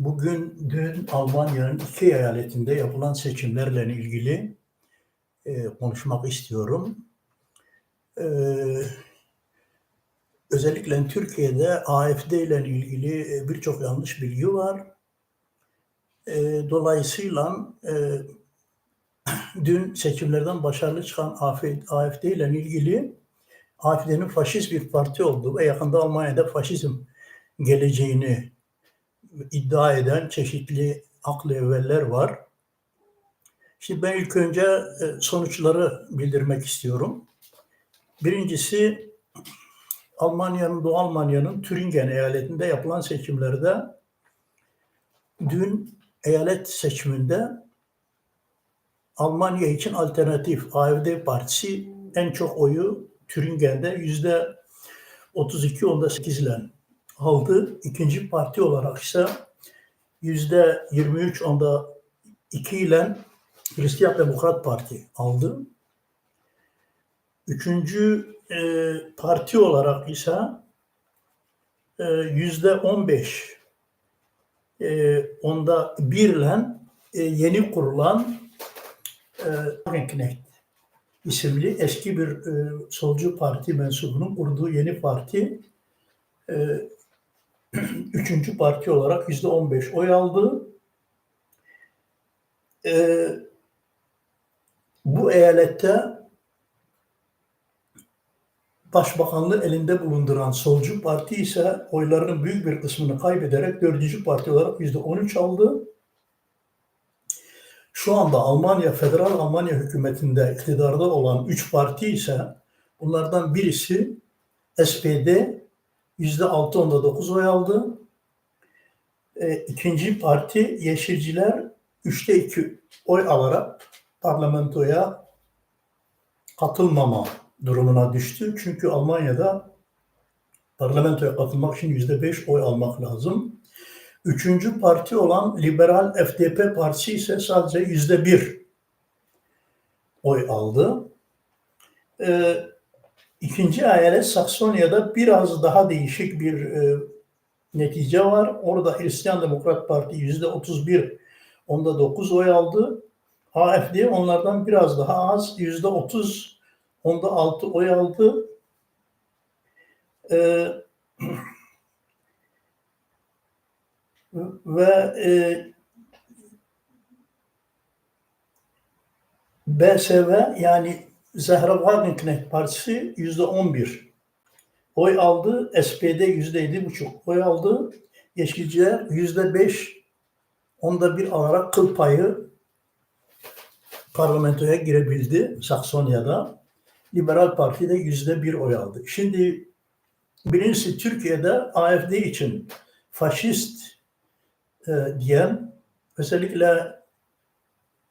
Bugün dün Almanya'nın iki eyaletinde yapılan seçimlerle ilgili e, konuşmak istiyorum. E, özellikle Türkiye'de AFD ile ilgili e, birçok yanlış bilgi var. E, dolayısıyla e, dün seçimlerden başarılı çıkan AFD ile ilgili AFD'nin faşist bir parti olduğu ve yakında Almanya'da faşizm geleceğini iddia eden çeşitli aklı evveller var. Şimdi ben ilk önce e, sonuçları bildirmek istiyorum. Birincisi Almanya'nın, Doğu Almanya'nın Türingen eyaletinde yapılan seçimlerde dün eyalet seçiminde Almanya için alternatif AFD partisi en çok oyu Türingen'de yüzde 32 onda 8 ile aldı. İkinci parti olarak ise yüzde 23 onda 2 ile Hristiyan Demokrat Parti aldı. Üçüncü e, parti olarak ise e, yüzde 15 e, onda bir ile e, yeni kurulan e, Knecht isimli eski bir e, solcu parti mensubunun kurduğu yeni parti e, üçüncü parti olarak yüzde on beş oy aldı. E, bu eyalette başbakanlığı elinde bulunduran solcu parti ise oylarının büyük bir kısmını kaybederek dördüncü parti olarak yüzde on üç aldı. Şu anda Almanya, Federal Almanya hükümetinde iktidarda olan üç parti ise bunlardan birisi SPD yüzde altı onda dokuz oy aldı. E, ikinci parti Yeşilciler üçte iki oy alarak parlamentoya katılmama durumuna düştü. Çünkü Almanya'da parlamentoya katılmak için yüzde beş oy almak lazım. Üçüncü parti olan Liberal FDP Partisi ise sadece yüzde bir oy aldı. Ee, ikinci eyalet Saksonya'da biraz daha değişik bir e, netice var. Orada Hristiyan Demokrat Parti yüzde 31, onda 9 oy aldı. AFD onlardan biraz daha az, yüzde 30, onda 6 oy aldı. Ee, ve e, BSV yani Zehra Wagenknecht Partisi yüzde on bir oy aldı. SPD yüzde yedi buçuk oy aldı. Yeşilciler yüzde beş onda bir alarak kıl payı parlamentoya girebildi Saksonya'da. Liberal Parti de yüzde bir oy aldı. Şimdi birincisi Türkiye'de AFD için faşist e, diyen özellikle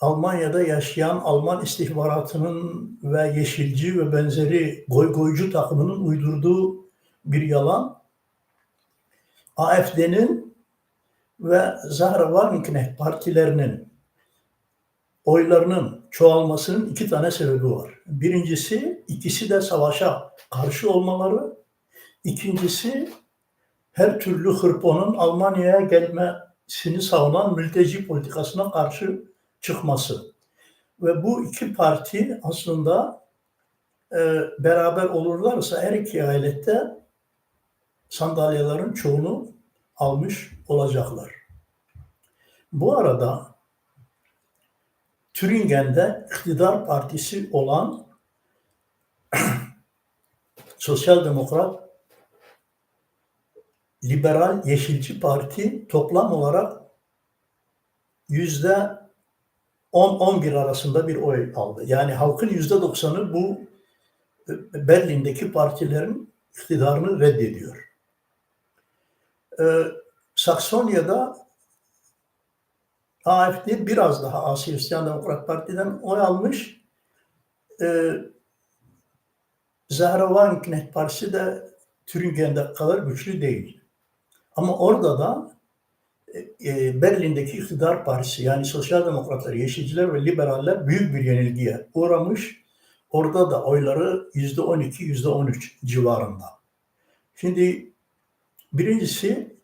Almanya'da yaşayan Alman istihbaratının ve Yeşilci ve benzeri goygoycu takımının uydurduğu bir yalan. AFD'nin ve Zahra Wagenknecht partilerinin oylarının çoğalmasının iki tane sebebi var. Birincisi ikisi de savaşa karşı olmaları. İkincisi her türlü hırponun Almanya'ya gelmesini savunan mülteci politikasına karşı çıkması. Ve bu iki parti aslında e, beraber olurlarsa her iki ayette sandalyelerin çoğunu almış olacaklar. Bu arada Türingen'de iktidar partisi olan Sosyal Demokrat Liberal Yeşilci Parti toplam olarak yüzde 10-11 arasında bir oy aldı. Yani halkın yüzde 90'ı bu e, Berlin'deki partilerin iktidarını reddediyor. Ee, Saksonya'da AFD biraz daha Asi Hristiyan Demokrat Parti'den oy almış. Ee, Zahra Wagenknecht Partisi de Türingen'de kadar güçlü değil. Ama orada da e, Berlin'deki iktidar partisi yani Sosyal Demokratlar, Yeşilciler ve Liberaller büyük bir yenilgiye uğramış. Orada da oyları yüzde 12, yüzde 13 civarında. Şimdi birincisi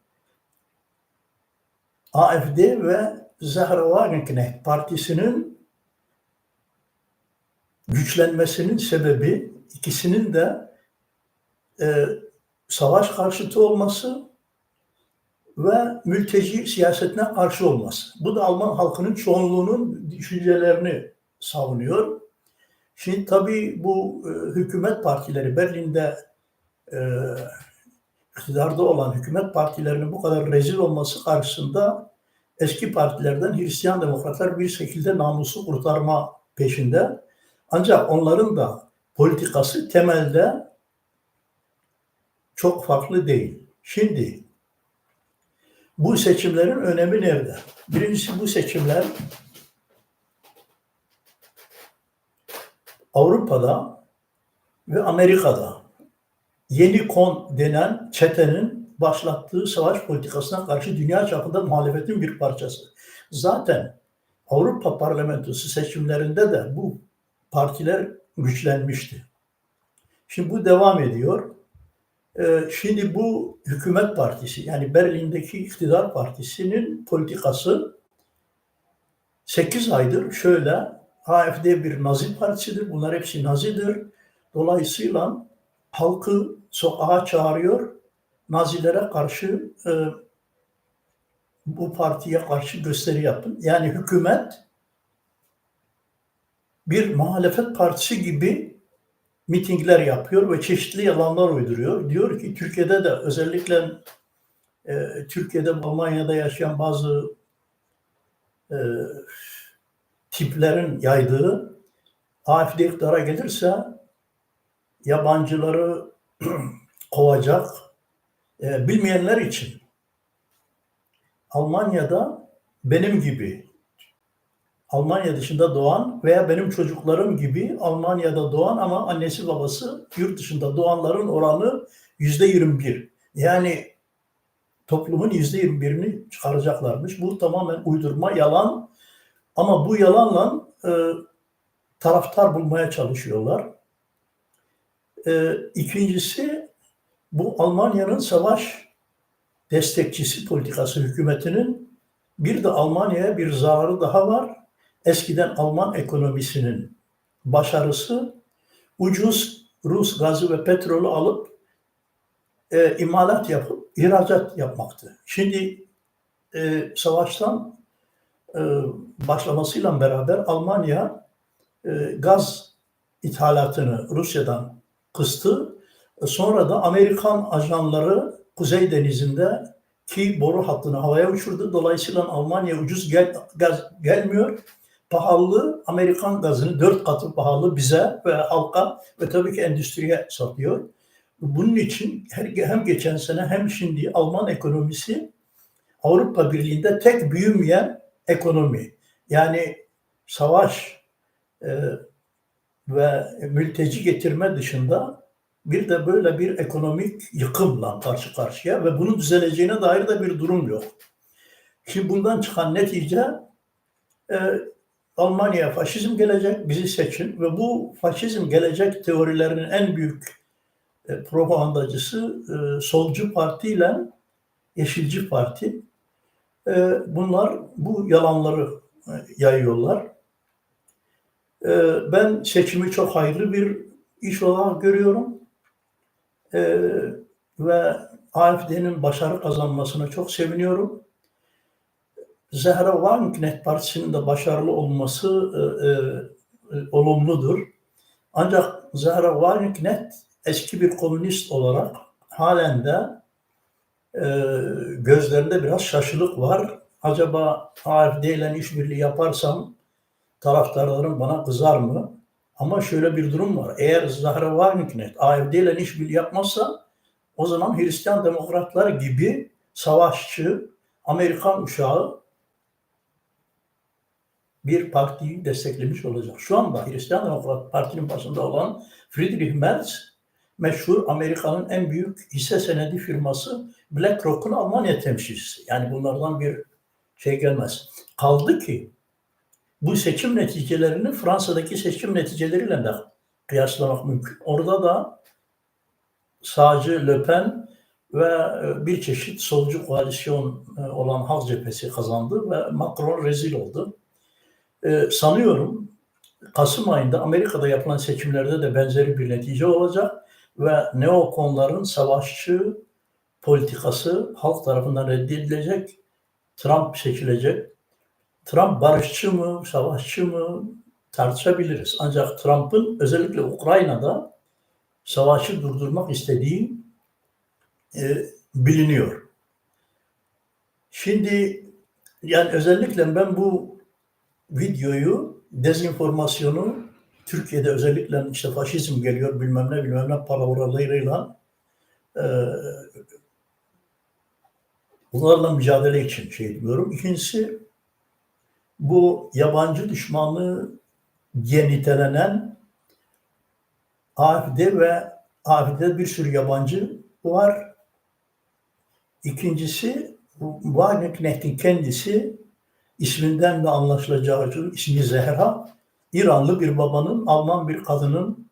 AfD ve Zahra Wagenknecht partisinin güçlenmesinin sebebi ikisinin de e, savaş karşıtı olması ve mülteci siyasetine karşı olması. Bu da Alman halkının çoğunluğunun düşüncelerini savunuyor. Şimdi tabii bu e, hükümet partileri Berlin'de e, iktidarda olan hükümet partilerinin bu kadar rezil olması karşısında eski partilerden Hristiyan demokratlar bir şekilde namusu kurtarma peşinde. Ancak onların da politikası temelde çok farklı değil. Şimdi bu seçimlerin önemi nerede? Birincisi bu seçimler Avrupa'da ve Amerika'da yeni kon denen çetenin başlattığı savaş politikasına karşı dünya çapında muhalefetin bir parçası. Zaten Avrupa Parlamentosu seçimlerinde de bu partiler güçlenmişti. Şimdi bu devam ediyor. Ee, şimdi bu hükümet partisi yani Berlin'deki iktidar partisinin politikası 8 aydır şöyle AFD bir Nazi partisidir. Bunlar hepsi Nazidir. Dolayısıyla halkı sokağa çağırıyor. Nazilere karşı e, bu partiye karşı gösteri yapın. Yani hükümet bir muhalefet partisi gibi mitingler yapıyor ve çeşitli yalanlar uyduruyor. Diyor ki Türkiye'de de özellikle e, Türkiye'de Almanya'da yaşayan bazı e, tiplerin yaydığı AFD iktidara gelirse yabancıları kovacak. E, bilmeyenler için Almanya'da benim gibi Almanya dışında doğan veya benim çocuklarım gibi Almanya'da doğan ama annesi babası yurt dışında doğanların oranı yüzde 21. Yani toplumun yüzde 21'ini çıkaracaklarmış. Bu tamamen uydurma, yalan. Ama bu yalanla e, taraftar bulmaya çalışıyorlar. E, ikincisi bu Almanya'nın savaş destekçisi politikası hükümetinin bir de Almanya'ya bir zararı daha var. Eskiden Alman ekonomisinin başarısı ucuz Rus gazı ve petrolü alıp e, imalat yapıp ihracat yapmaktı. Şimdi e, savaştan e, başlamasıyla beraber Almanya e, gaz ithalatını Rusya'dan kıstı. E, sonra da Amerikan ajanları Kuzey Denizi'nde ki boru hattını havaya uçurdu. Dolayısıyla Almanya ucuz gel, gaz gelmiyor. Pahalı Amerikan gazını dört katı pahalı bize ve halka ve tabii ki endüstriye satıyor. Bunun için hem geçen sene hem şimdi Alman ekonomisi Avrupa Birliği'nde tek büyümeyen ekonomi. Yani savaş e, ve mülteci getirme dışında bir de böyle bir ekonomik yıkımla karşı karşıya ve bunun düzeleceğine dair de bir durum yok. Şimdi bundan çıkan netice e, Almanya faşizm gelecek, bizi seçin ve bu faşizm gelecek teorilerinin en büyük e, propagandacısı e, solcu parti ile yeşilci parti. E, bunlar bu yalanları e, yayıyorlar. E, ben seçimi çok hayırlı bir iş olarak görüyorum. E, ve AFD'nin başarı kazanmasına çok seviniyorum. Zehra Wagenknecht Partisi'nin de başarılı olması e, e, e, olumludur. Ancak Zehra Wagenknecht eski bir komünist olarak halen de e, gözlerinde biraz şaşılık var. Acaba AFD ile işbirliği yaparsam taraftarlarım bana kızar mı? Ama şöyle bir durum var. Eğer Zahra Wagenknecht AFD ile işbirliği yapmazsa o zaman Hristiyan demokratlar gibi savaşçı, Amerikan uşağı bir partiyi desteklemiş olacak. Şu anda Hristiyan Demokrat Parti'nin başında olan Friedrich Merz meşhur Amerika'nın en büyük hisse senedi firması BlackRock'un Almanya temsilcisi. Yani bunlardan bir şey gelmez. Kaldı ki bu seçim neticelerini Fransa'daki seçim neticeleriyle de kıyaslamak mümkün. Orada da sağcı Le Pen ve e, bir çeşit solcu koalisyon e, olan Halk Cephesi kazandı ve Macron rezil oldu. E, sanıyorum Kasım ayında Amerika'da yapılan seçimlerde de benzeri bir netice olacak ve neokonların savaşçı politikası halk tarafından reddedilecek, Trump seçilecek. Trump barışçı mı, savaşçı mı tartışabiliriz. Ancak Trump'ın özellikle Ukrayna'da savaşı durdurmak istediği e, biliniyor. Şimdi yani özellikle ben bu videoyu dezenformasyonu Türkiye'de özellikle işte faşizm geliyor bilmem ne bilmem ne palavralarıyla e, bunlarla mücadele için şey diyorum. İkincisi bu yabancı düşmanlığı diye nitelenen AFD ve AFD'de bir sürü yabancı var. İkincisi Wagenknecht'in kendisi isminden de anlaşılacağı için ismi Zehra İranlı bir babanın Alman bir kadının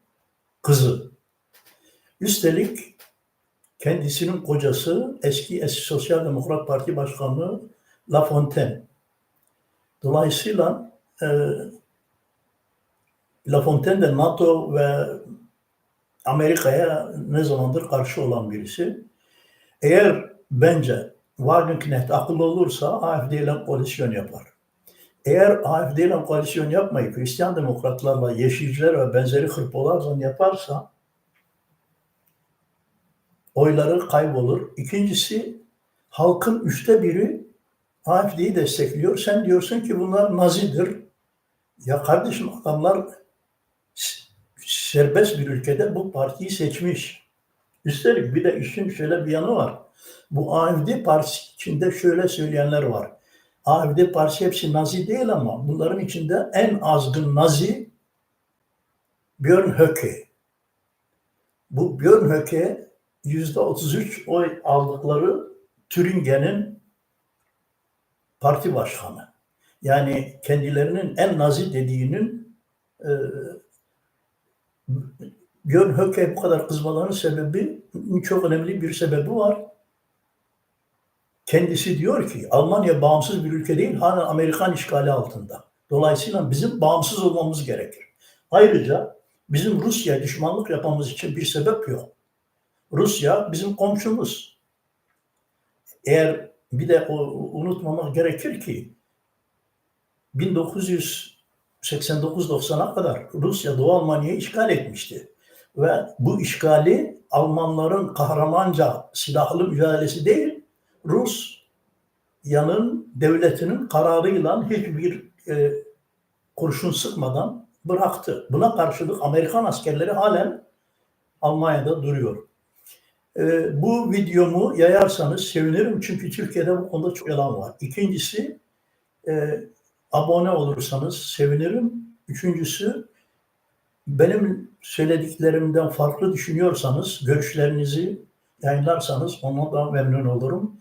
kızı. Üstelik kendisinin kocası eski eski Sosyal Demokrat Parti Başkanı La Fontaine. Dolayısıyla e, La Fontaine de NATO ve Amerika'ya ne zamandır karşı olan birisi. Eğer bence Wagenknecht akıllı olursa AFD ile koalisyon yapar. Eğer AFD ile koalisyon yapmayıp Hristiyan demokratlarla, yeşilciler ve benzeri hırpolarla yaparsa oyları kaybolur. İkincisi halkın üçte biri AFD'yi destekliyor. Sen diyorsun ki bunlar nazidir. Ya kardeşim adamlar serbest bir ülkede bu partiyi seçmiş. Üstelik bir de işin şöyle bir yanı var. Bu AFD partisi içinde şöyle söyleyenler var. AFD partisi hepsi Nazi değil ama bunların içinde en azgın Nazi Björn Höcke. Bu Björn Höcke yüzde 33 oy aldıkları Türingen'in parti başkanı. Yani kendilerinin en nazi dediğinin e, Björn Höcke bu kadar kızmalarının sebebi çok önemli bir sebebi var. Kendisi diyor ki Almanya bağımsız bir ülke değil, hala Amerikan işgali altında. Dolayısıyla bizim bağımsız olmamız gerekir. Ayrıca bizim Rusya düşmanlık yapmamız için bir sebep yok. Rusya bizim komşumuz. Eğer bir de o, unutmamak gerekir ki 1989-90'a kadar Rusya Doğu Almanya'yı işgal etmişti. Ve bu işgali Almanların kahramanca silahlı mücadelesi değil, Rus yanın devletinin kararıyla hiçbir e, kurşun sıkmadan bıraktı. Buna karşılık Amerikan askerleri halen Almanya'da duruyor. E, bu videomu yayarsanız sevinirim çünkü Türkiye'de bu konuda çok yalan var. İkincisi e, abone olursanız sevinirim. Üçüncüsü benim söylediklerimden farklı düşünüyorsanız görüşlerinizi yayınlarsanız ondan da memnun olurum.